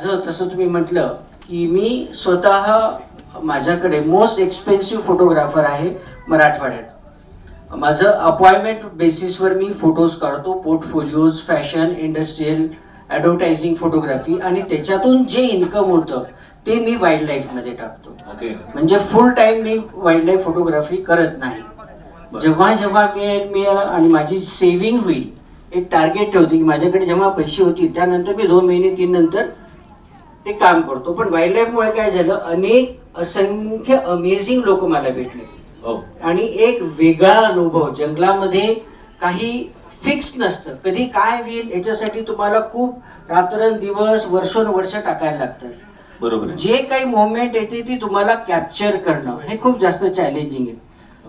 जसं तसं तुम्ही म्हटलं की मी स्वतः माझ्याकडे मोस्ट एक्सपेन्सिव्ह फोटोग्राफर आहे मराठवाड्यात. माझं अपॉइंटमेंट बेसिसवर मी फोटोज काढतो portfolios fashion industrial advertising photography आणि त्याच्यातून जे इन्कम होतं ते मी वाईल्ड लाईफमध्ये टाकतो. ओके. म्हणजे फुल टाइम मी वाईल्ड लाईफ फोटोग्राफी करत नाही. जेव्हा जेव्हा मी मी आणि माझी सेव्हिंग होईल एक टार्गेट ठेवते की माझ्याकडे जेव्हा पैसे होतील त्यानंतर मी दोन महिने तीन नंतर ते काम करतो. पण वाईल्ड लाईफमुळे काय झालं अनेक असंख्य अमेझिंग लोक मला भेटले. हो. आणि एक वेगळा अनुभव जंगलामध्ये काही फिक्स नसतं. कधी काय होईल याच्यासाठी तुम्हाला खूप रात्रंदिवस वर्षोनवर्ष टाकायला लागतात बरोबर जे काही मोमेंट येते ती तुम्हाला कॅप्चर करणं. हे खूप जास्त चॅलेंजिंग आहे.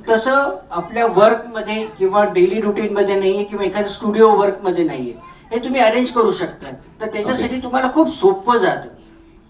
तसं आपल्या वर्कमध्ये किंवा डेली रुटीनमध्ये नाही आहे किंवा एखाद्या स्टुडिओ वर्कमध्ये नाही आहे हे तुम्ही अरेंज करू शकता. तर त्याच्यासाठी तुम्हाला खूप सोपं जातं.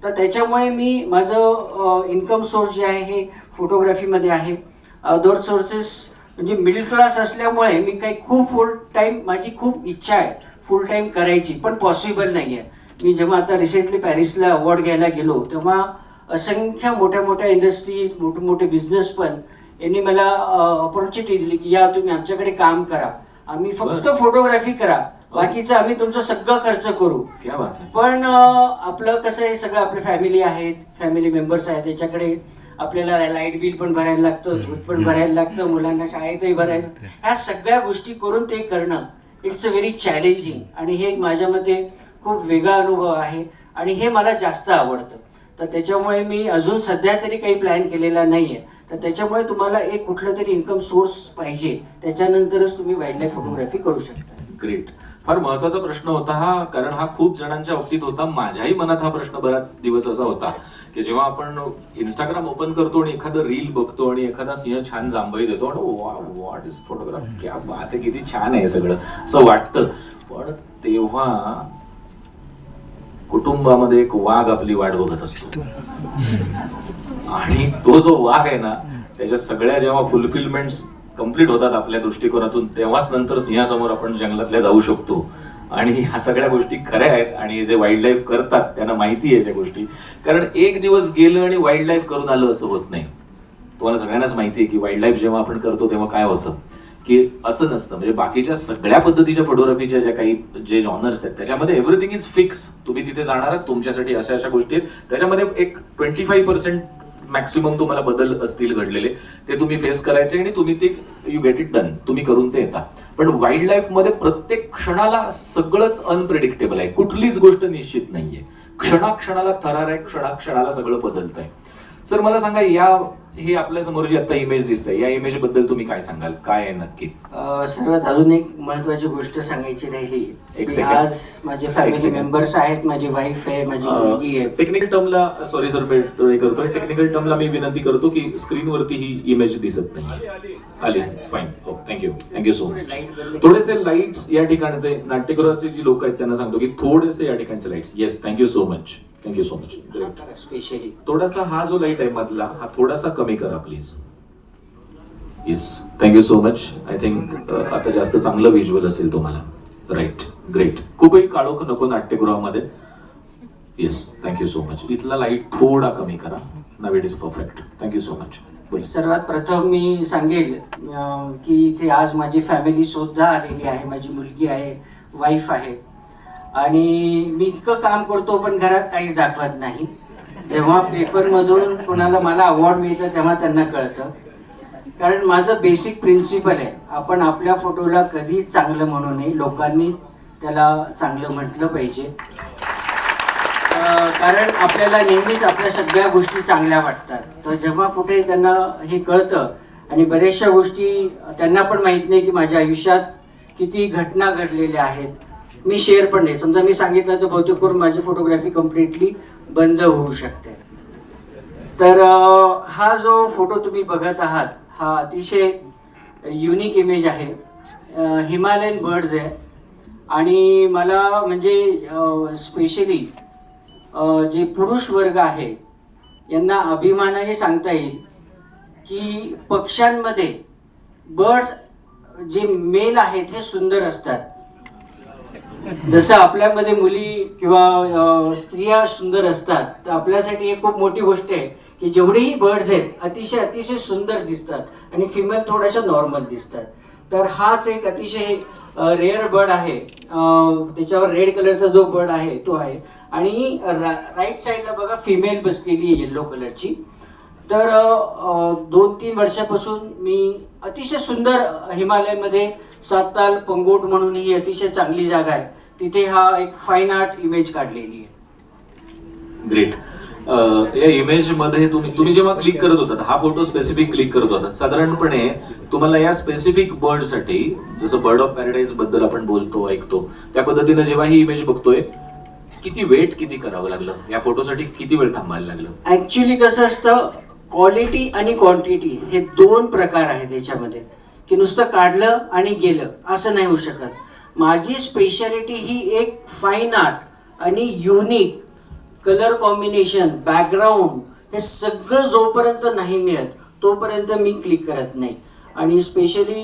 तर त्याच्यामुळे मी माझं इन्कम सोर्स जे आहे हे फोटोग्राफीमध्ये आहे. अदर सोर्सेस म्हणजे मिडल क्लास असल्यामुळे मी काही खूप फुल टाईम माझी खूप इच्छा आहे फुल टाईम करायची पण पॉसिबल नाही आहे मी जेव्हा आता रिसेंटली पॅरिसला अवॉर्ड घ्यायला गेलो तेव्हा असंख्य मोठ्या मोठ्या इंडस्ट्रीज मोठे मोठे बिझनेस पण यांनी मला ऑपॉर्च्युनिटी दिली की या तुम्ही आमच्याकडे काम करा. आम्ही फक्त. फोटोग्राफी करा. बाकीचं आम्ही तुमचं सगळं खर्च करू. क्या बात आहे पण आपलं कसं आहे सगळं आपली फॅमिली आहेत फॅमिली मेंबर्स आहेत त्याच्याकडे आपल्याला लाइट बिल पण भरायला लागतं दूध पण भरायला लागतं मुलांना शाळेतही भरायला ह्या सगळ्या गोष्टी करून ते करणं इट्स अ व्हेरी चॅलेंजिंग आणि हे एक माझ्या मते खूप वेगळा अनुभव आहे आणि हे मला जास्त आवडतं. तर त्याच्यामुळे मी अजून सध्या तरी काही प्लॅन केलेला नाही आहे तर त्याच्यामुळे तुम्हाला एक कुठलं तरी इन्कम सोर्स पाहिजे त्याच्यानंतरच तुम्ही वाईल्ड लाईफ फोटोग्राफी करू शकता. ग्रेट फार महत्त्वाचा प्रश्न होता हा कारण हा खूप जणांच्या बाबतीत होता. माझ्याही मनात हा प्रश्न बराच दिवस असा होता की जेव्हा आपण इंस्टाग्राम ओपन करतो आणि एखादं रील बघतो आणि एखादा सिंह छान जांभई देतो आणि व्हॉट इज फोटोग्राफ क्या बात आहे किती छान आहे सगळं असं वाटतं. पण तेव्हा कुटुंबामध्ये एक वाघ आपली वाट बघत असतो. आणि तो जो वाघ आहे ना त्याच्या सगळ्या जेव्हा फुलफिलमेंट कंप्लीट होतात आपल्या दृष्टिकोनातून तेव्हाच नंतर सिंहासमोर आपण जंगलातल्या जाऊ शकतो. आणि ह्या सगळ्या गोष्टी खऱ्या आहेत आणि जे वाईल्ड लाईफ करतात त्यांना माहिती आहे त्या गोष्टी. कारण एक दिवस गेलं आणि वाईल्ड लाईफ करून आलं असं होत नाही. तुम्हाला सगळ्यांनाच माहिती आहे की वाईल्ड लाईफ जेव्हा आपण करतो तेव्हा काय होतं? की असं नसतं. म्हणजे बाकीच्या सगळ्या पद्धतीच्या फोटोग्राफीच्या ज्या काही जे जॉनर्स आहेत त्याच्यामध्ये एव्हरीथिंग इज फिक्स तुम्ही तिथे जाणार आहात तुमच्यासाठी अशा अशा गोष्टी आहेत. त्याच्यामध्ये एक ट्वेंटी फाईव्ह पर्सेंट मॅक्सिमम तुम्हाला बदल असतील घडलेले ते तुम्ही फेस करायचे आणि तुम्ही ते यू गेट इट डन तुम्ही करून ते येता. पण वाईल्ड लाईफमध्ये प्रत्येक क्षणाला सगळंच अनप्रेडिक्टेबल आहे. कुठलीच गोष्ट निश्चित नाहीये. क्षणाक्षणाला थरार आहे क्षणाक्षणाला सगळं बदलत आहे सर मला सांगा या हे आपल्यासमोर जी आता इमेज दिसते या इमेजबद्दल तुम्ही काय सांगाल? काय आहे नक्की? अ, सर्वात अजून एक महत्वाची गोष्ट सांगायची राहिली एक की second. आज माझे एक फॅमिली second. मेंबर्स आहेत माझी वाईफ आहे माझी मुलगी आहे. टेक्निकल टर्मला सॉरी सर मी हे करतोय. टेक्निकल टर्मला मी विनंती करतो की स्क्रीनवरती ही इमेज दिसत नाही. आली फाईन हो thank you thank you so much थोडेसे लाईट्स या ठिकाणचे नाट्यगृहाचे जी लोक आहेत त्यांना सांगतो की थोडेसे या ठिकाणचे lights yes thank you so much thank you so much specially थोडासा हा जो लाइट आहे मधला हा थोडासा कमी करा please yes thank you so much I think आता जास्त चांगलं व्हिज्युअल असेल तुम्हाला. राईट ग्रेट खूपही काळोख नको नाट्यगृहामध्ये. Yes thank you so much इथला लाइट थोडा कमी करा. Now it is perfect thank you so much बोल सर्वात प्रथम मी सांगेल की इथे आज माझी फॅमिली सुद्धा आलेली आहे. माझी मुलगी आहे वाईफ आहे. आणि मी इतकं काम करतो पण घरात काहीच दाखवत नाही. जेव्हा पेपरमधून कोणाला मला अवॉर्ड मिळतं तेव्हा त्यांना कळतं. कारण माझं बेसिक प्रिन्सिपल आहे आपण आपल्या फोटोला कधीच चांगलं म्हणू नये. लोकांनी त्याला चांगलं म्हटलं पाहिजे. कारण आपल्याला नेहमीच आपल्या सगळ्या गोष्टी चांगल्या वाटतात. तर जेव्हा कुठे त्यांना हे कळतं आणि बऱ्याचशा गोष्टी त्यांना पण माहीत नाही की माझ्या आयुष्यात किती घटना घडलेल्या आहेत. मी शेअर पण नाही. समजा मी सांगितलं तर बहुतेक करून माझी फोटोग्राफी कम्प्लिटली बंद होऊ शकते. तर हा जो फोटो तुम्ही बघत आहात हा अतिशय युनिक इमेज आहे. हिमालयन बर्ड्स आहे. आणि मला म्हणजे स्पेशली जे पुरुष वर्ग आहे यांना अभिमानाने सांगता येईल की पक्ष्यांमध्ये बर्ड्स जे मेल आहेत हे सुंदर असतात. जसं आपल्यामध्ये मुली किंवा स्त्रिया सुंदर असतात तर आपल्यासाठी एक खूप मोठी गोष्ट आहे की जेवढेही बर्ड्स आहेत अतिशय अतिशय सुंदर दिसतात आणि फिमेल थोड्याशा नॉर्मल दिसतात. तर हाच एक अतिशय रेअर बर्ड आहे. त्याच्यावर रेड कलरचा जो बर्ड आहे तो आहे. आणि रा राईट साईडला बघा फिमेल बसलेली आहे येल्लो कलरची तर दोन तीन वर्षापासून मी अतिशय सुंदर हिमालयमध्ये साताल पंगोट म्हणून ही अतिशय चांगली जागा आहे. तिथे हा एक फाईन आर्ट इमेज काढलेली आहे. ग्रेट या इमेजमध्ये तुम्ही तुम्ही जेव्हा क्लिक करत होतात हा फोटो स्पेसिफिक क्लिक करत होतात साधारणपणे तुम्हाला या स्पेसिफिक बर्डसाठी जसं बर्ड ऑफ पॅराडाईजबद्दल आपण बोलतो ऐकतो त्या पद्धतीने जेव्हा ही इमेज बघतोय किती वेट किती करावं लागलं? या फोटोसाठी किती वेळ थांबायला लागलं? ऍक्च्युली कसं असतं क्वालिटी आणि क्वांटिटी हे दोन प्रकार आहेत याच्यामध्ये. की नुसतं काढलं आणि गेलं असं नाही होऊ शकत. माझी स्पेशालिटी ही एक फाईन आर्ट आणि युनिक कलर कॉम्बिनेशन बॅकग्राऊंड हे सगळं जोपर्यंत नाही मिळत तोपर्यंत मी क्लिक करत नाही. आणि स्पेशली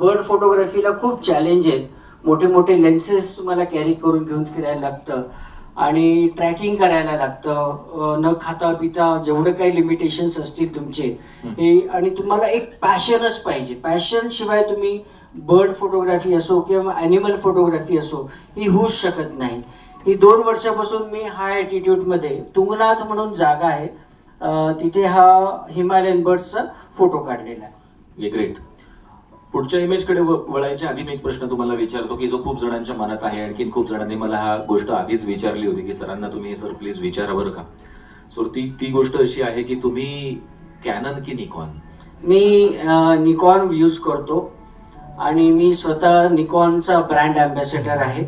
बर्ड फोटोग्राफीला खूप चॅलेंज आहेत. मोठे मोठे लेन्सेस तुम्हाला कॅरी करून घेऊन फिरायला लागतं. आणि ट्रॅकिंग करायला लागतं. न खाता पिता जेवढं काही लिमिटेशन्स असतील तुमचे हे आणि तुम्हाला एक पॅशनच पाहिजे. पॅशन शिवाय तुम्ही बर्ड फोटोग्राफी असो किंवा ॲनिमल फोटोग्राफी असो ही होऊच शकत नाही. ही दोन वर्षापासून मी हाय ॲटिट्यूडमध्ये तुंगनाथ म्हणून जागा आहे. तिथे हा हिमालयन बर्ड्सचा फोटो काढलेला आहे. ग्रेट पुढच्या इमेजकडे व- वळायच्या आधी मी एक प्रश्न तुम्हाला विचारतो की जो खूप जणांच्या मनात आहे आणखीन खूप जणांनी मला हा गोष्ट आधीच विचारली होती की सरांना तुम्ही सर प्लीज विचारा बरं का. सो ती ती गोष्ट अशी आहे की तुम्ही कॅनन की निकॉन मी निकॉन यूज करतो आणि मी स्वतः निकॉनचा ब्रँड अँबॅसेडर आहे.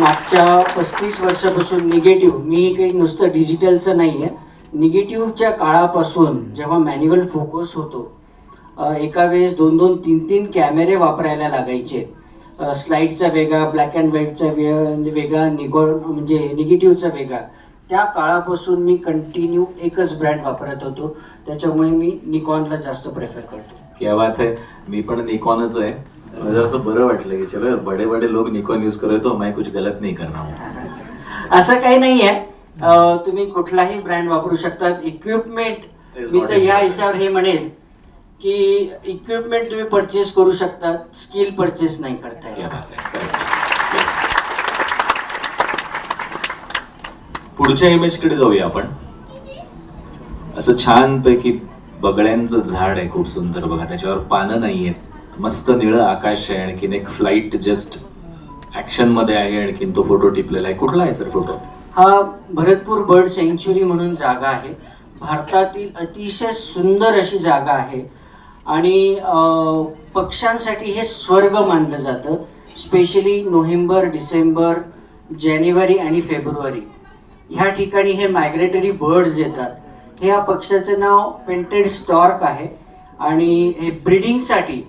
मागच्या पस्तीस वर्षापासून निगेटिव्ह मी काही नुसतं डिजिटलचं नाही आहे निगेटिव्हच्या काळापासून जेव्हा मॅन्युअल फोकस होतो एका वेळेस दोन दोन तीन तीन कॅमेरे वापरायला लागायचे. स्लाईडचा वेगळा ब्लॅक अँड व्हाईटचा वे म्हणजे वेगळा निगो म्हणजे निगेटिव्हचा वेगळा त्या काळापासून मी कंटिन्यू एकच ब्रँड वापरत होतो. त्याच्यामुळे मी निकॉनला जास्त प्रेफर करतो. क्या बात है. मी पण निकॉनच आहे. मला असं बरं वाटलं की चलो बडे बडे लोक निकॉन यूज करे तो मैं कुछ गलत नहीं करना हूं असं काही नाही आहे. तुम्ही कुठलाही ब्रँड वापरू शकतात. इक्विपमेंट मी तर ह्या. याच्यावर हे म्हणेन. की इक्विपमेंट तुम्ही परचेस करू शकता स्किल परचेस नाही करता येत. पुढच्या इमेजकडे जाऊया आपण. असं छान पैकी बगड्यांचं झाड आहे खूप सुंदर बघा. त्याच्यावर पानं नाहीयेत. मस्त निळं आकाश आहे आणखीन एक फ्लाईट जस्ट ऍक्शनमध्ये आहे आणखीन तो फोटो टिपलेला आहे. कुठला आहे सर फोटो हा भरतपूर बर्ड सँच्युरी म्हणून जागा आहे. भारतातील अतिशय सुंदर अशी जागा आहे. आणि पक्ष्यांसाठी हे स्वर्ग मानलं जातं स्पेशली नोव्हेंबर डिसेंबर जानेवारी आणि फेब्रुवारी. ह्या ठिकाणी हे मायग्रेटरी बर्ड्स येतात. हे या पक्ष्याचं नाव पेंटेड स्टॉर्क आहे आणि हे ब्रिडिंगसाठी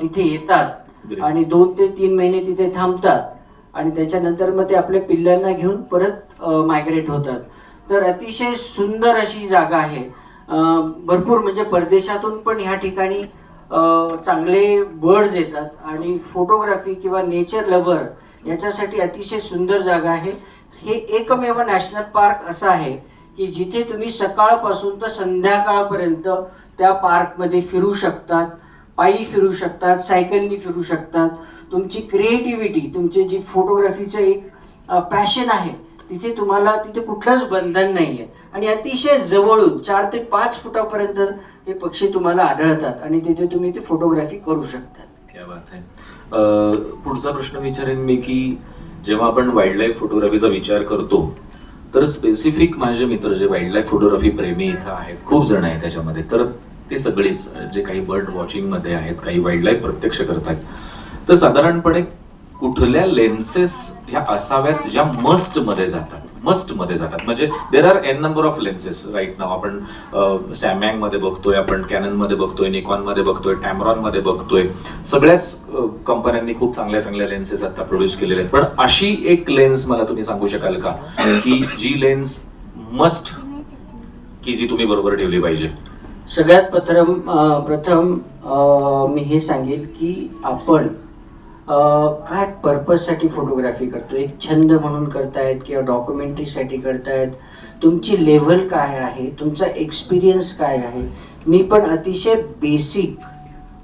तिथे येतात. आणि दोन ते तीन महिने तिथे थांबतात आणि त्याच्यानंतर मग ते आपल्या पिल्लांना घेऊन परत मायग्रेट होतात. तर अतिशय सुंदर अशी जागा आहे. भरपूर म्हणजे परदेशातून पण ह्या ठिकाणी चांगले बर्ड्स येतात आणि फोटोग्राफी किंवा नेचर लव्हर याच्यासाठी अतिशय सुंदर जागा आहे. हे एकमेव नॅशनल पार्क असं आहे की जिथे तुम्ही सकाळपासून तर संध्याकाळपर्यंत त्या पार्कमध्ये फिरू शकतात पायी फिरू शकतात सायकलनी फिरू शकतात. तुमची क्रिएटिव्हिटी तुमचे जी फोटोग्राफीचं एक पॅशन आहे तिथे तुम्हाला तिथे कुठलंच बंधन नाही आहे आणि अतिशय जवळून चार ते पाच फुटापर्यंत हे पक्षी तुम्हाला आढळतात आणि तिथे तुम्ही ते फोटोग्राफी करू शकता. क्या बात आहे पुढचा प्रश्न विचारेन मी की जेव्हा आपण वाईल्ड लाईफ फोटोग्राफीचा विचार करतो तर स्पेसिफिक माझे मित्र जे वाईल्ड लाईफ फोटोग्राफी प्रेमी इथं आहेत खूप जण आहेत त्याच्यामध्ये तर ते सगळेच जे काही बर्ड वॉचिंगमध्ये आहेत काही वाईल्ड लाईफ प्रत्यक्ष करतात. तर साधारणपणे कुठल्या लेन्सेस ह्या असाव्यात ज्या मस्टमध्ये जातात? मस्टमध्ये जातात. म्हणजे there are n number of lenses right नाव आपण सॅमँगमध्ये बघतोय आपण कॅननमध्ये बघतोय निकॉनमध्ये बघतोय टॅमरॉनमध्ये बघतोय. सगळ्याच कंपन्यांनी खूप चांगल्या चांगल्या लेन्सेस आता प्रोड्यूस केलेले आहेत. पण अशी एक लेन्स मला तुम्ही सांगू शकाल का? की जी लेन्स मस्ट की जी तुम्ही बरोबर ठेवली पाहिजे? सगळ्यात प्रथम प्रथम मी हे सांगेल की आपण काय पर्पजसाठी फोटोग्राफी करतो? एक छंद म्हणून करतायत किंवा डॉक्युमेंटरीसाठी करतायत? तुमची लेवल काय आहे? तुमचा एक्सपिरियन्स काय आहे? मी पण अतिशय बेसिक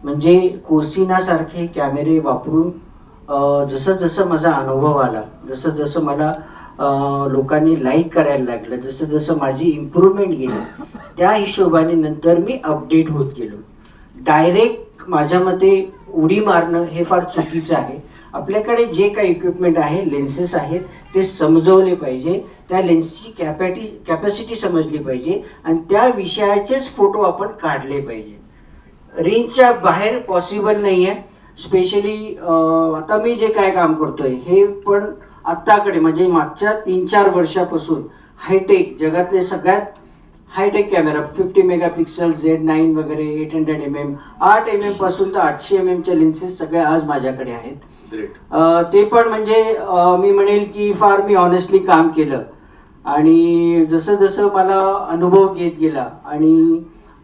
म्हणजे कोसिनासारखे कॅमेरे वापरून जसं जसं माझा अनुभव आला जसं जसं मला लोकांनी लाईक करायला लागलं जसं जसं माझी इम्प्रूव्हमेंट गेली त्या हिशोबाने नंतर मी अपडेट होत गेलो. डायरेक्ट माझ्या मते उडी मारणं हे फार चुकीचं आहे. आपल्याकडे जे काही इक्विपमेंट आहे लेन्सेस आहेत ते समजवले पाहिजे. त्या लेन्सची कॅपॅटी कॅपॅसिटी समजली पाहिजे आणि त्या विषयाचेच फोटो आपण काढले पाहिजे. रेंजच्या बाहेर पॉसिबल नाही आहे स्पेशली आता मी जे काय काम करतोय हे पण आत्ताकडे म्हणजे मागच्या तीन चार वर्षापासून हायटेक जगातले सगळ्यात high tech camera fifty megapixel Z nine वगैरे एट हंड्रेड एम एम आठ एम एमपासून तर आठशे एम एमच्या लेन्सेस सगळ्या आज माझ्याकडे आहेत. ते पण म्हणजे मी म्हणेल की फार मी ऑनेस्टली काम केलं. आणि जसं जसं मला अनुभव घेत गेला आणि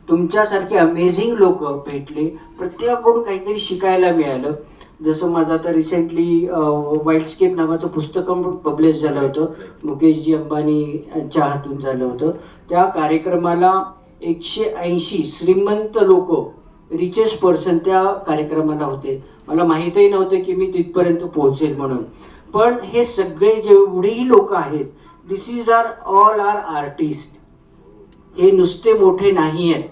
तुमच्यासारखे अमेझिंग लोक भेटले प्रत्येकाकडून काहीतरी शिकायला मिळालं जसं माझं आता रिसेंटली वाईल्डस्केप नावाचं पुस्तकं पब्लिश झालं होतं. मुकेशजी अंबानी यांच्या हातून झालं होतं. त्या कार्यक्रमाला एकशे ऐंशी श्रीमंत लोक रिचेस्ट पर्सन त्या कार्यक्रमाला होते. मला माहीतही नव्हतं की मी तिथपर्यंत पोहोचेल म्हणून. पण हे सगळे जेवढेही लोक आहेत this is are all are artist हे नुसते मोठे नाही आहेत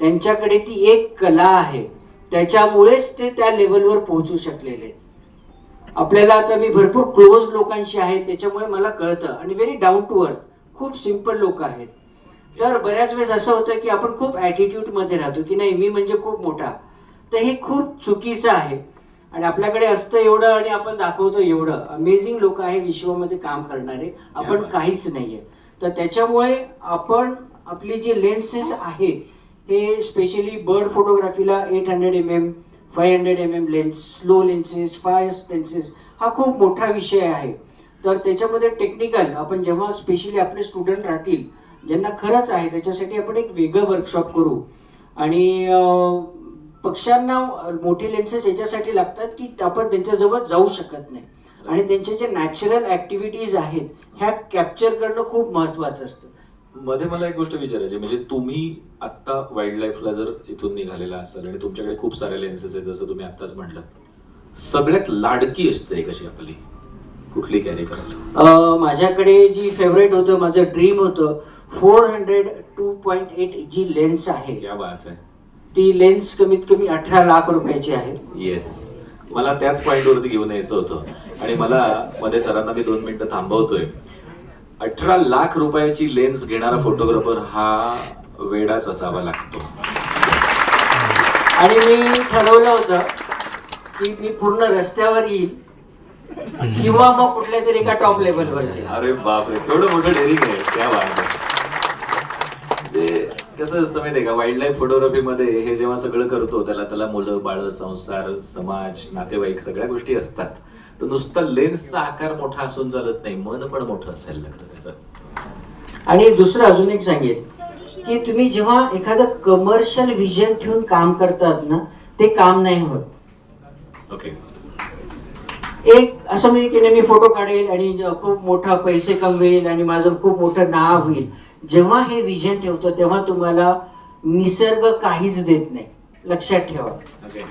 त्यांच्याकडे ती एक कला आहे. त्याच्यामुळेच ते त्या लेवलवर पोहोचू शकलेले. आपल्याला आता मी भरपूर क्लोज लोकांशी आहे त्याच्यामुळे मला कळतं. आणि व्हेरी डाऊन टू अर्थ खूप सिंपल लोक आहेत. तर बऱ्याच वेळेस असं होतं की आपण खूप ॲटिट्यूडमध्ये राहतो की नाही मी म्हणजे खूप मोठा. तर हे खूप चुकीचं आहे. आणि आपल्याकडे असतं एवढं आणि आपण दाखवतो एवढं. अमेझिंग लोक आहे विश्वामध्ये काम करणारे. आपण काहीच नाही आहे तर त्याच्यामुळे आपण आपली जे लेन्सेस आहेत हे specially bird फोटोग्राफीला eight hundred M M five hundred M M lens slow lenses fast lenses हा खूप मोठा विषय आहे. तर त्याच्यामध्ये टेक्निकल आपण जेव्हा स्पेशली आपले स्टुडंट राहतील ज्यांना खरंच आहे त्याच्यासाठी आपण एक वेगळं वर्कशॉप करू. आणि पक्ष्यांना मोठे लेन्सेस याच्यासाठी लागतात की आपण त्यांच्याजवळ जाऊ शकत नाही. आणि त्यांचे जे नॅचरल ॲक्टिव्हिटीज आहेत ह्या कॅप्चर करणं खूप महत्त्वाचं असतं. मध्ये मला एक गोष्ट विचारायची म्हणजे तुम्ही आता वाईल्ड लाईफला जर इथून निघालेला असाल आणि तुमच्याकडे खूप सारे लेन्सेस आहेत जसं तुम्ही आत्ताच म्हटलं सगळ्यात लाडकी असते कशी आपली? कुठली कॅरी करायला? अं, माझ्याकडे जी फेवरेट होतं माझं ड्रीम होतं four hundred two point eight G lens आहे. क्या बात आहे ती लेन्स कमीत कमी अठरा लाख रुपयाची आहे. येस मला त्याच पॉईंटवरती घेऊन यायचं होतं. आणि मला मध्ये सरांना मी दोन मिनिटं थांबवतोय. अठरा लाख रुपयाची लेन्स घेणारा फोटोग्राफर हा वेडाच असावा लागतो. आणि मी ठरवलं होतं की मी पूर्ण रस्त्यावर येईल किंवा मग कुठल्या तरी एका टॉप लेवल जाईल अरे बापरे केवढं मोठं डेअरिंग आहे त्या म्हणजे कसं असतं माहितीये का वाईल्ड लाईफ फोटोग्राफीमध्ये हे जेव्हा सगळं करतो त्याला त्याला मुलं बाळ संसार समाज नातेवाईक सगळ्या गोष्टी असतात. तर नुसतं लेन्सचा आकार मोठा असून चालत नाही मन पण मोठं असायला लागतं त्याचं. आणि दुसरं अजून एक सांगेन की तुम्ही जेव्हा एखादं कमर्शियल व्हिजन ठेवून काम करतात ना ते काम नाही होत. ओके एक असं म्हणजे की नाही मी फोटो काढेल आणि खूप मोठा पैसे कमवेल आणि माझं खूप मोठं नाव होईल. जेव्हा हे विजन ठेवतो तेव्हा तुम्हाला निसर्ग काहीच देत नाही. लक्षात ठेवा. ओके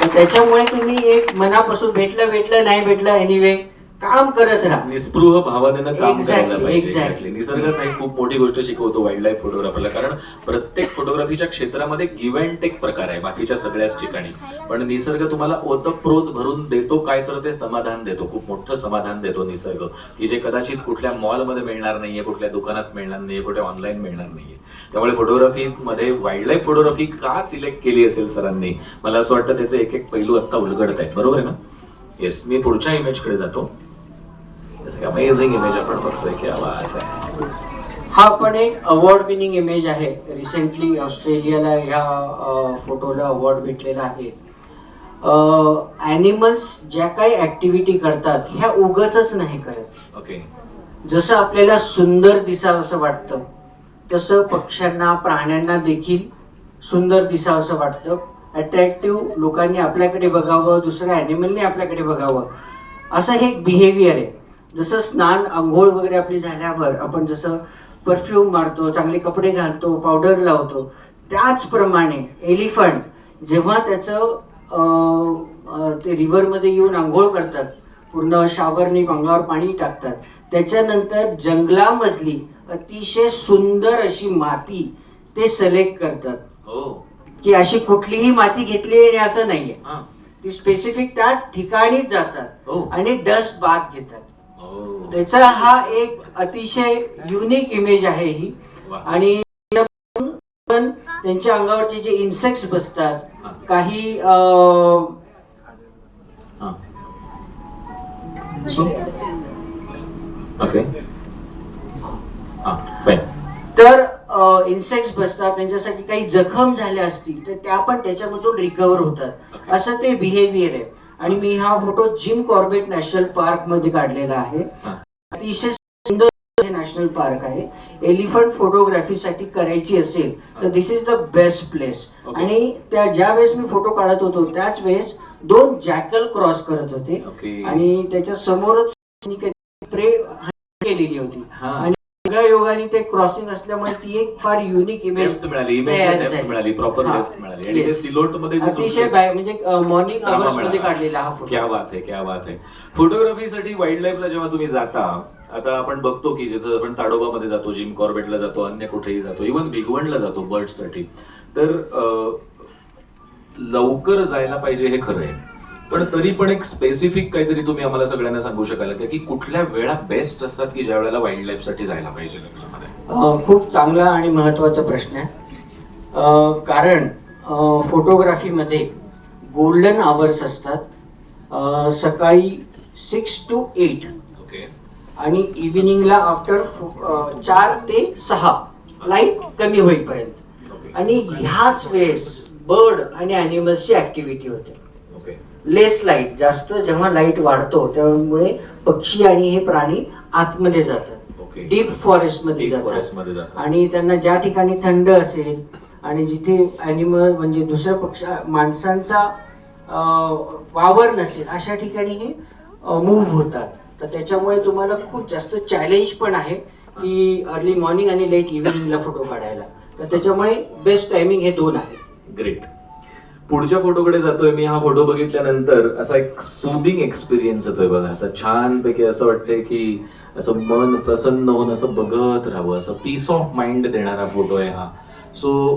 तर त्याच्यामुळे तुम्ही एक मनापासून भेटलं भेटलं नाही भेटलं एनिवे काम करत राहा. निस्पृह भावनेनं काम Exactly, करायला पाहिजे exactly. Exactly. निसर्गाचा एक खूप मोठी गोष्ट शिकवतो वाईल्ड लाईफ फोटोग्राफरला कारण प्रत्येक फोटोग्राफीच्या क्षेत्रामध्ये गिव्ह अँड टेक प्रकार आहे बाकीच्या सगळ्याच ठिकाणी. पण निसर्ग तुम्हाला ओतप्रोत भरून देतो काय तर ते समाधान देतो खूप मोठं समाधान देतो निसर्ग. की जे कदाचित कुठल्या मॉलमध्ये मिळणार नाहीये कुठल्या दुकानात मिळणार नाहीये कुठे ऑनलाईन मिळणार नाहीये. त्यामुळे फोटोग्राफीमध्ये वाईल्ड लाईफ फोटोग्राफी का सिलेक्ट केली असेल सरांनी? मला असं वाटतं त्याचे एक एक पैलू आत्ता उलगडत आहेत बरोबर आहे ना? येस मी पुढच्या इमेजकडे जातो. अमेझिंग इमेज आपण बघतोय बात आहे हा पण एक अवॉर्ड विनिंग इमेज आहे. रिसेंटली ऑस्ट्रेलियाला ह्या फोटोला अवॉर्ड भेटलेला आहे. ॲनिमल्स ज्या काही ॲक्टिव्हिटी करतात ह्या उगच नाही करत. ओके जसं आपल्याला सुंदर दिसावं असं वाटतं तसं पक्ष्यांना प्राण्यांना देखील सुंदर दिसावं असं वाटतं. अट्रॅक्टिव्ह लोकांनी आपल्याकडे बघावं दुसऱ्या ॲनिमलने आपल्याकडे बघावं. असं हे एक बिहेवियर आहे. जसं स्नान आंघोळ वगैरे आपली झाल्यावर आपण जसं परफ्यूम मारतो चांगले कपडे घालतो पावडर लावतो त्याचप्रमाणे एलिफंट जेव्हा त्याचं ते रिव्हरमध्ये येऊन आंघोळ करतात पूर्ण शावरनी अंगावर पाणी टाकतात त्याच्यानंतर जंगलामधली अतिशय सुंदर अशी माती ते सिलेक्ट करतात हो की अशी कुठलीही माती घेतली आणि असं नाहीये. ती स्पेसिफिक त्या ठिकाणीच जातात हो. आणि डस्ट बाथ घेतात. त्याचा हा एक अतिशय युनिक इमेज आहे ही. आणि पण त्यांच्या अंगावरचे जे इन्सेक्ट्स. बसतात काही fine. तर इन्सेक्ट्स बसतात त्यांच्यासाठी काही जखम झाल्या असतील तर त्या पण त्याच्यामधून रिकवर होतात. असं ते बिहेवियर आहे आणि मी हा फोटो जिम कॉर्बेट नॅशनल पार्कमध्ये काढलेला आहे. अतिशय सुंदर नॅशनल पार्क आहे एलिफंट फोटोग्राफीसाठी करायची असेल तर this is the best place. आणि त्या ज्या वेळेस मी फोटो काढत होतो त्याच वेळेस दोन जॅकल क्रॉस करत होते. आणि त्याच्या समोरच प्रे केलेली होती. आणि योगाने ते क्रॉसिंग असल्यामुळे ती एक फार युनिक इमेज मिळाली, ला मिळाली. आणि ते silhouette मध्ये अतिशय म्हणजे मॉर्निंग आवर्समध्ये. काढलेला हा फोटो क्या बात आहे क्या बात आहे फोटोग्राफीसाठी वाईल्ड लाईफला जेव्हा तुम्ही जाता आता आपण बघतो की जसं आपण ताडोबामध्ये जातो जिम कॉर्बेटला जातो अन्य कुठेही जातो इव्हन भिगवणला जातो बर्ड्ससाठी तर लवकर जायला पाहिजे हे खरं आहे. पण तरी पण एक स्पेसिफिक काहीतरी तुम्ही आम्हाला सगळ्यांना सांगू शकाल का? की कुठल्या वेळा बेस्ट असतात की ज्या वेळेला वाईल्ड लाईफसाठी जायला पाहिजे खूप चांगला आणि महत्त्वाचा प्रश्न आहे. कारण फोटोग्राफीमध्ये गोल्डन आवर्स असतात. सकाळी सिक्स टू एट ओके आणि इव्हिनिंगला आफ्टर चार ते सहा. लाइट कमी होईपर्यंत. आणि ह्याच वेळेस बर्ड आणि अॅनिमल्सची ऍक्टिव्हिटी होते. लेस लाइट जास्त जेव्हा लाइट वाढतो त्यामुळे पक्षी आणि हे प्राणी आतमध्ये जातात. ओके. डीप फॉरेस्टमध्ये जातात. आणि त्यांना ज्या ठिकाणी थंड असेल आणि जिथे अॅनिमल म्हणजे दुसऱ्या पक्ष माणसांचा वावर नसेल अशा ठिकाणी हे मूव्ह होतात. तर त्याच्यामुळे तुम्हाला खूप जास्त चॅलेंज पण आहे की अर्ली मॉर्निंग आणि लेट इव्हिनिंगला फोटो काढायला. तर त्याच्यामुळे बेस्ट टायमिंग हे दोन आहे. ग्रेट पुढच्या फोटोकडे जातोय मी हा फोटो बघितल्यानंतर असा एक सुदिंग एक्सपिरियन्स येतोय बघा. असं छान पैकी असं वाटतंय की असं मन प्रसन्न होऊन असं बघत राहावं असं पीस ऑफ माइंड देणारा फोटो आहे हा. सो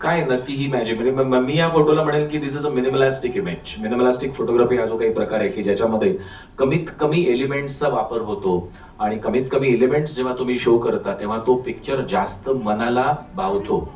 काय नक्की ही मॅजिक म्हणजे मी या फोटोला म्हणेल की this is a minimalistic image minimalistic photography हा जो काही प्रकार आहे की ज्याच्यामध्ये कमीत कमी एलिमेंट्सचा वापर होतो आणि कमीत कमी एलिमेंट्स जेव्हा तुम्ही शो करता तेव्हा तो पिक्चर जास्त मनाला भावतो.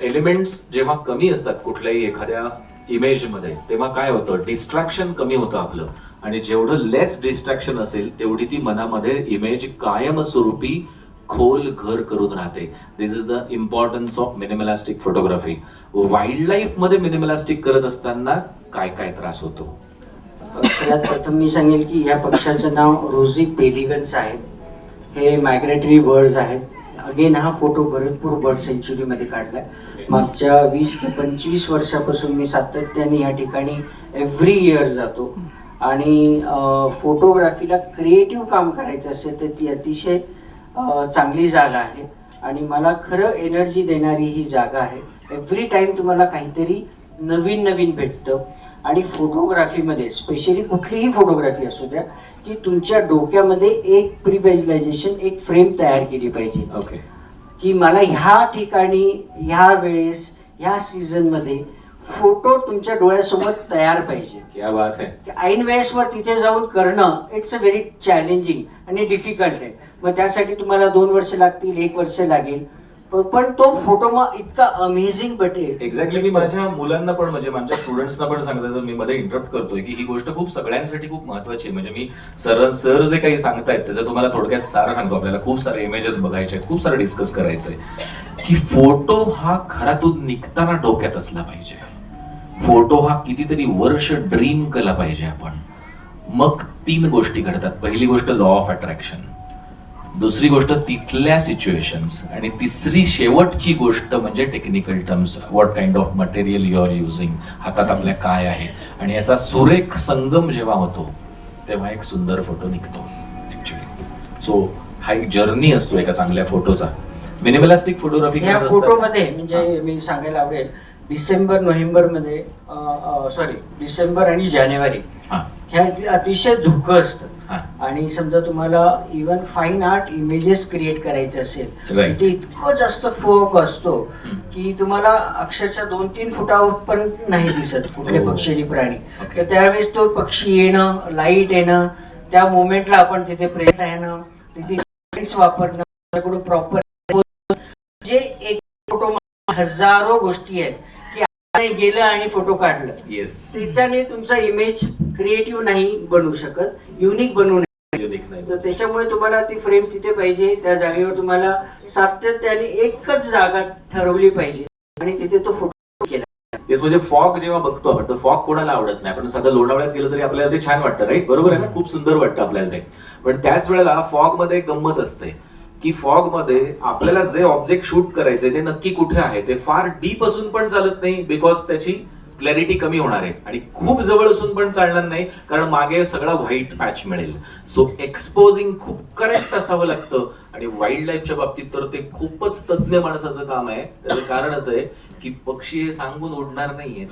एलिमेंट्स जेव्हा कमी असतात कुठल्याही एखाद्या इमेजमध्ये तेव्हा काय होतं? डिस्ट्रॅक्शन कमी होतं आपलं. आणि जेवढं लेस डिस्ट्रॅक्शन असेल तेवढी ती मनामध्ये इमेज कायमस्वरूपी खोल घर करून राहते. This is the importance of minimalistic photography wild लाईफमध्ये मिनिमलास्टिक करत असताना काय काय त्रास होतो? सगळ्यात प्रथम मी सांगेल की या पक्षाचं नाव रोझी पेलिगन्स आहे. हे मायग्रेटरी बर्ड्स आहेत. अगेन हा फोटो भरतपूर बर्ड सेंच्युरीमध्ये काढलाय. मागच्या वीस ते पंचवीस वर्षापासून मी सातत्याने या ठिकाणी एव्हरी इयर जातो. आणि फोटोग्राफीला क्रिएटिव्ह काम करायचं असेल तर ती अतिशय चांगली जागा आहे. आणि मला खरं एनर्जी देणारी ही जागा आहे. एव्हरी टाइम तुम्हाला काहीतरी नवीन नवीन भेटतं. आणि फोटोग्राफीमध्ये स्पेशली कुठलीही फोटोग्राफी असू द्या की तुमच्या डोक्यामध्ये एक प्रिव्हिज्युलायझेशन एक फ्रेम तयार केली पाहिजे. ओके की मला ह्या ठिकाणी ह्या वेळेस ह्या सीझनमध्ये फोटो तुमच्या डोळ्यासमोर तयार पाहिजे. क्या बात है. की ऐन वेळेसवर तिथे जाऊन करणं इट्स अ व्हेरी चॅलेंजिंग आणि डिफिकल्ट आहे. मग त्यासाठी तुम्हाला दोन वर्ष लागतील एक वर्ष लागेल. पण तो फोटो इतका अमेझिंग भेटेल एक्झॅक्टली मी माझ्या मुलांना पण म्हणजे माझ्या स्टुडंट्सना पण सांगतो मी मध्ये इंटरप्ट करतोय की ही गोष्ट खूप सगळ्यांसाठी खूप महत्वाची आहे. म्हणजे मी सर सर जे काही सांगतायत त्याचं तुम्हाला थोडक्यात सारं सांगतो. आपल्याला खूप सारे इमेजेस बघायचे आहेत खूप सारं डिस्कस करायचंय. की फोटो हा घरातून निघताना डोक्यात असला पाहिजे. फोटो हा कितीतरी वर्ष ड्रीम केला पाहिजे आपण. मग तीन गोष्टी घडतात. पहिली गोष्ट लॉ ऑफ अट्रॅक्शन दुसरी गोष्ट तिथल्या सिच्युएशन्स आणि तिसरी शेवटची गोष्ट म्हणजे technical terms what kind of material you are using हातात आपल्या काय आहे? आणि याचा सुरेख संगम जेव्हा होतो तेव्हा एक सुंदर फोटो निघतो ऍक्च्युली सो हा एक जर्नी असतो एका चांगल्या फोटोचा मिनिमलिस्टिक फोटोग्राफी या फोटोमध्ये म्हणजे मी सांगायला आवडेल डिसेंबर नोव्हेंबरमध्ये सॉरी डिसेंबर आणि जानेवारी. ह्या अतिशय धुकं असतं आणि समजा तुम्हाला even fine art images create करायचे असेल ते इतकं जास्त फोक असतो. की तुम्हाला अक्षरशः दोन तीन फुटावर पण नाही दिसत कुठले हो. पक्षी आणि प्राणी. तर त्यावेळेस तो पक्षी येणं लाइट येणं त्या मोमेंटला आपण तिथे प्रेम राहणं तिथे वापरणं प्रॉपर जे एक फोटो हजारो गोष्टी आहेत गेलं आणि फोटो काढलं. येस त्याच्याने तुमचा इमेज क्रिएटिव्ह नाही बनू शकत युनिक युनिक नाही तर त्याच्यामुळे तुम्हाला ती फ्रेम तिथे पाहिजे त्या जागेवर तुम्हाला सातत्याने एकच जागा ठरवली पाहिजे. आणि तिथे तो फोटो केला. येस म्हणजे फॉग जेव्हा बघतो आपण तर फॉग कोणाला आवडत नाही? आपण साधं लोणावळ्यात गेलं तरी आपल्याला ते छान वाटतं राईट बरोबर आहे ना? खूप सुंदर वाटतं आपल्याला ते. पण त्याच वेळेला फॉगमध्ये गंमत असते. की फॉगमध्ये आपल्याला जे ऑब्जेक्ट शूट करायचे ते नक्की कुठे आहे ते फार डीप असून पण चालत नाही बिकॉज त्याची क्लॅरिटी कमी होणार आहे. आणि खूप जवळ असून पण चालणार नाही कारण मागे सगळा व्हाईट पॅच मिळेल. सो एक्सपोजिंग खूप करेक्ट असावं लागतं. आणि वाईल्ड लाईफच्या बाबतीत तर ते खूपच तज्ज्ञ माणसाचं काम आहे. त्याचं कारण असं आहे की पक्षी हे सांगून उडणार नाहीये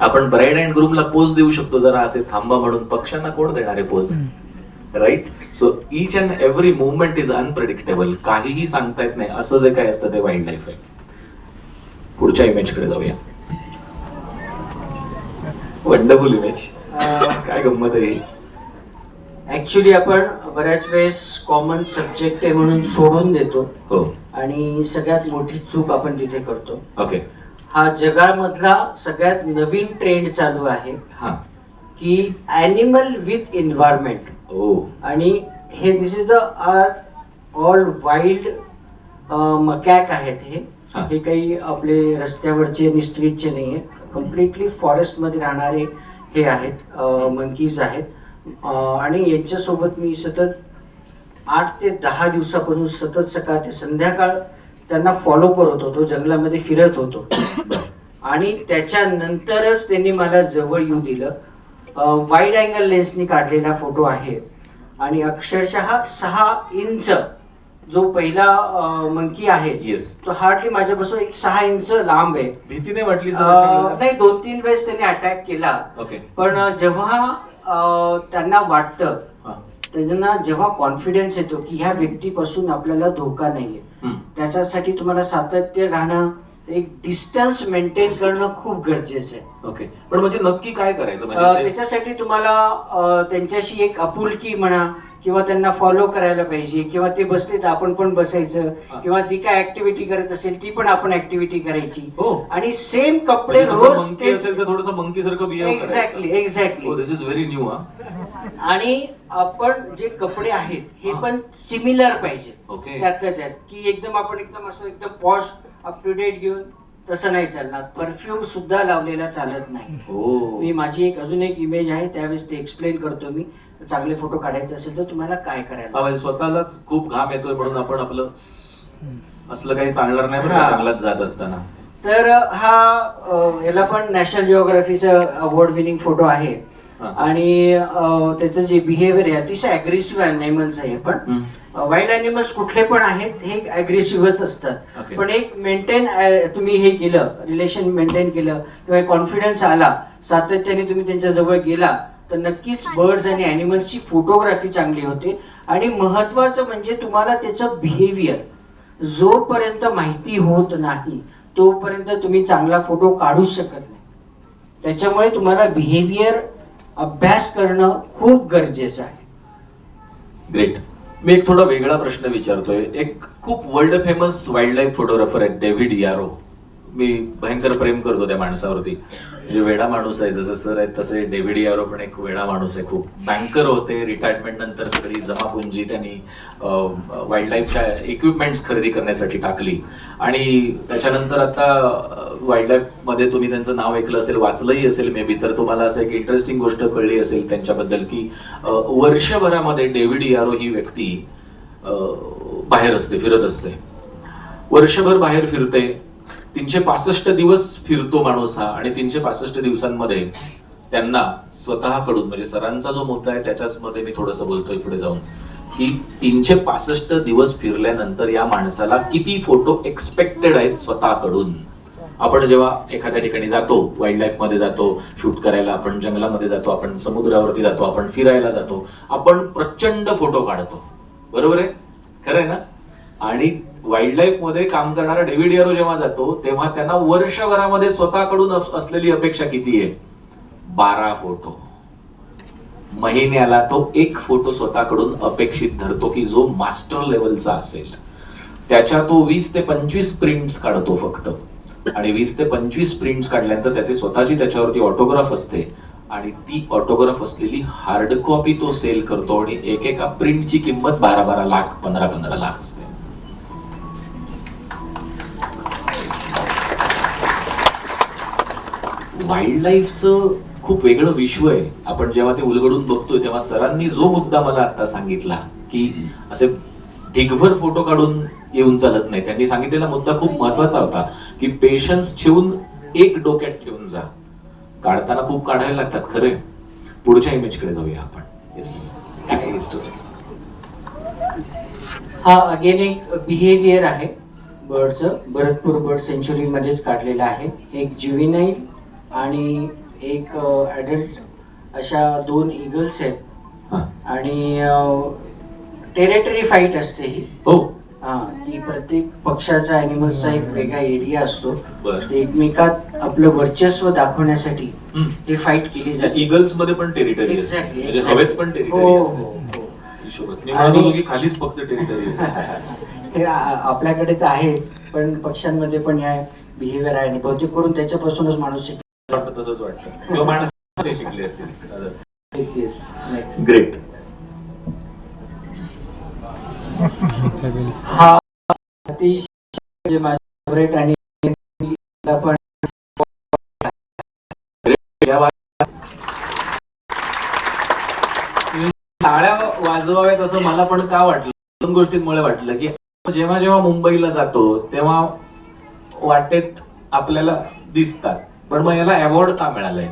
आपण ब्राईड अँड ग्रूमला पोज देऊ शकतो जरा असे थांबा म्हणून. पक्ष्यांना कोण देणार आहे pose right so each and every movement is unpredictable काहीही सांगता येत नाही. असं जे काय असतं ते वाईल्ड लाईफ आहे. पुढच्या इमेजकडे जाऊया. वंडरफुल इमेज अं, काय गंमत आहे ऍक्च्युली आपण बऱ्याच वेळेस कॉमन सब्जेक्ट आहे म्हणून सोडून देतो. हो. आणि सगळ्यात मोठी चूक आपण तिथे करतो. ओके हा जगामधला सगळ्यात नवीन ट्रेंड चालू आहे हा. की ॲनिमल विथ एन्व्हायरमेंट आणि हे this is the are all wild macaque आहेत हे. हा. हे काही आपले रस्त्यावरचे आणि स्ट्रीटचे नाही आहे कम्प्लिटली फॉरेस्टमध्ये राहणारे हे आहेत मंकीज आहेत. अं, आणि यांच्यासोबत मी सतत आठ ते दहा दिवसापासून सतत सकाळ ते संध्याकाळ त्यांना फॉलो करत होतो जंगलामध्ये फिरत होतो. आणि त्याच्यानंतरच त्यांनी मला जवळ येऊ दिलं. वाईड अँगल लेन्सनी काढलेला फोटो आहे. आणि अक्षरशः सहा इंच जो पहिला मंकी आहे येस तो हार्डली माझ्यापासून एक सहा इंच लांब आहे. भीती नाही वाटली नाही दोन तीन वेळेस त्यांनी अटॅक केला. ओके पण जेव्हा त्यांना वाटतं त्यांना जेव्हा कॉन्फिडन्स येतो की ह्या व्यक्तीपासून आपल्याला धोका नाहीये. त्याच्यासाठी तुम्हाला सातत्य राहणं एक डिस्टन्स मेंटेन करणं खूप गरजेचं आहे. ओके पण म्हणजे नक्की काय करायचं? अं, म्हणजे त्याच्यासाठी तुम्हाला अं, त्यांच्याशी एक आपुलकी म्हणा किंवा त्यांना फॉलो करायला पाहिजे किंवा ते बसले तर आपण पण बसायचं हा. किंवा ती काय ऍक्टिव्हिटी करत असेल ती पण आपण ऍक्टिव्हिटी करायची. हो. आणि सेम कपडे म्हणजे रोज मंकी असेल तर थोडंसं मंकी सारखं behave exactly exactly this is very new हा आणि आपण जे कपडे आहेत हे हा. पण सिमिलर पाहिजे. Okay. त्यातल्या त्यात. की एकदम आपण एकदम असं एकदम पॉश अप टू डेट घेऊन तसं नाही चालणार. परफ्यूम सुद्धा लावलेला चालत नाही. हो. मी माझी एक अजून एक इमेज आहे त्यावेळेस ते एक्सप्लेन करतो मी. चांगले फोटो काढायचे असेल तर तुम्हाला काय करायला म्हणजे स्वतःलाच खूप घाम येतोय म्हणून आपण आपलं असलं काही चालणार नाही बरं का. जंगलात जात असताना. तर हा याला पण नॅशनल जिओग्राफीचा अवॉर्ड विनिंग फोटो आहे. आणि त्याचं जे बिहेवियर आहे अतिशय अग्रेसिव्ह अॅनिमल्स आहे पण. वाईल्ड अॅनिमल्स कुठले पण आहेत हे अग्रेसिव्हच असतात. पण एक मेंटेन तुम्ही हे केलं रिलेशन मेंटेन केलं किंवा कॉन्फिडन्स आला सातत्याने तुम्ही त्यांच्या जवळ गेला तर नक्कीच बर्ड्स आणि अॅनिमल्सची फोटोग्राफी चांगली होते. आणि महत्वाचं म्हणजे तुम्हाला त्याचं बिहेवियर जोपर्यंत माहिती होत नाही तोपर्यंत तुम्ही चांगला फोटो काढूच शकत नाही. त्याच्यामुळे तुम्हाला बिहेवियर अभ्यास करणं खूप गरजेचं आहे. ग्रेट मी एक थोडा वेगळा प्रश्न विचारतोय. एक खूप world famous wild life photographer आहेत डेव्हिड यारो मी भयंकर प्रेम करतो त्या माणसावरती. म्हणजे वेडा माणूस आहे जसं सर आहेत तसे डेव्हिड यारो पण एक वेडा माणूस आहे खूप. बँकर होते रिटायरमेंट नंतर सगळी जमापुंजी त्यांनी वाईल्ड लाईफच्या इक्विपमेंट्स खरेदी करण्यासाठी टाकली. आणि त्याच्यानंतर आता वाईल्डमध्ये तुम्ही त्यांचं नाव ऐकलं असेल वाचलंही असेल मे बी तर तुम्हाला असं एक इंटरेस्टिंग गोष्ट कळली असेल त्यांच्याबद्दल की वर्षभरामध्ये डेव्हिड यारो ही व्यक्ती बाहेर असते फिरत असते. वर्षभर बाहेर फिरते तीनशे पासष्ट दिवस फिरतो माणूस हा आणि तीनशे पासष्ट दिवसांमध्ये त्यांना स्वतःकडून म्हणजे सरांचा जो मुद्दा आहे त्याच्याच मध्ये मी थोडंसं बोलतोय पुढे जाऊन की तीनशे पासष्ट दिवस फिरल्यानंतर या माणसाला किती फोटो एक्सपेक्टेड आहेत स्वतःकडून? आपण जेव्हा एखाद्या ठिकाणी जातो वाईल्ड लाईफमध्ये जातो शूट करायला आपण जंगलामध्ये जातो आपण समुद्रावरती जातो आपण फिरायला जातो आपण प्रचंड फोटो काढतो. बरोबर आहे? खरं आहे ना? आणि वाईल्ड लाईफमध्ये काम करणारा डेव्हिड यारो जेव्हा जातो तेव्हा त्यांना वर्षभरामध्ये स्वतःकडून असलेली अपेक्षा किती आहे? बारा फोटो. महिन्याला तो एक फोटो स्वतःकडून अपेक्षित धरतो की जो मास्टर लेवलचा असेल. त्याच्या तो वीस ते पंचवीस प्रिंट्स काढतो फक्त. आणि वीस ते पंचवीस प्रिंट्स काढल्यानंतर त्याची स्वतःची त्याच्यावरती ऑटोग्राफ असते. आणि ती ऑटोग्राफ असलेली हार्ड कॉपी तो सेल करतो आणि एक एका प्रिंटची किंमत बारा बारा लाख पंधरा पंधरा लाख असते. वाईल्ड लाईफचं खूप वेगळं विश्व आहे. आपण जेव्हा ते उलगडून बघतोय तेव्हा सरांनी जो मुद्दा मला आता सांगितला की असे ढिगभर फोटो काढून येऊन चालत नाही. त्यांनी सांगितलेला मुद्दा खूप महत्त्वाचा होता की पेशन्स ठेवून एक डोक्यात ठेवून जा. काढताना खूप काढायला लागतात खरे पुढच्या इमेजकडे जाऊया आपण. येस हा अगेन एक बिहेवियर आहे. बर्डचं भरतपूर बर्ड सेंच्युरी मध्येच काढलेला आहे. एक ज्युविनाईल आणि एक ॲडल्ट अशा दोन इगल्स आहेत. हा. आणि टेरेटरी फाईट असते ही. हो. हा की प्रत्येक पक्षाचा अॅनिमल्सचा एक वेगळा एरिया असतो. बर. ते एकमेकात आपलं वर्चस्व दाखवण्यासाठी हम्म. ही फाईट केली जाते. इगल्समध्ये पण टेरिटरी असते. Exactly, म्हणजे exactly. हवेत पण हो, टेरिटरी हो, असते. हो. हिशोबात. मी म्हणत आणि- होतो की खालीच फक्त टेरिटरी असते. हे आ- आपल्याकडे तर आहेच पण पक्ष्यांमध्ये पण ह्या बिहेवियर आहे. आणि बहुतेक करून त्याच्यापासूनच माणूस शिकतो. वाटतं तसंच वाटतं. किंवा माणसं ते शिकले असतील. येस येस नेक्स्ट ग्रेट हा. अतिशय म्हणजे माझा फेवरेट आणि पण टाळ्या वाजवाव्यात असं मला पण का वाटलं? दोन गोष्टींमुळे वाटलं की जेव्हा जेव्हा मुंबईला जातो तेव्हा वाटेत आपल्याला दिसतात. पण मग याला अवॉर्ड का मिळालाय?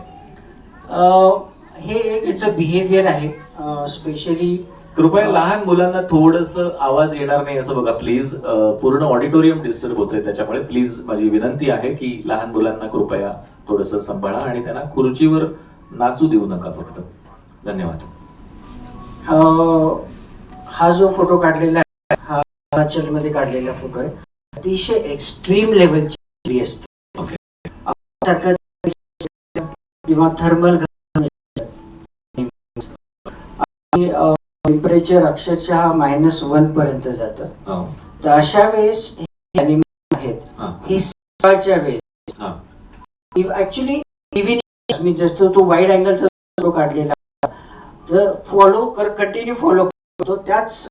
हे एक याचं बिहेवियर आहे. स्पेशली कृपया लहान मुलांना थोडस आवाज येणार नाही असं बघा प्लीज पूर्ण ऑडिटोरियम डिस्टर्ब होतोय त्याच्यामुळे प्लीज माझी विनंती आहे की लहान मुलांना कृपया थोडस सांभाळा आणि त्यांना खुर्चीवर नाचू देऊ नका फक्त. धन्यवाद. हा जो फोटो काढलेला आहे हा हिमाचलमध्ये काढलेला फोटो आहे अतिशय एक्स्ट्रीम लेवलची असते. किंवा थर्मल टेम्परेचर अक्षरशः मायनस वन पर्यंत जातं तर अशा वेळेस हे आहेत ही सकाळच्या वेळेस ऍक्च्युली इव्हिनिंग मी जसं तो वाईड अँगलचा काढलेला तर फॉलो कर कंटिन्यू फॉलो करतो त्याच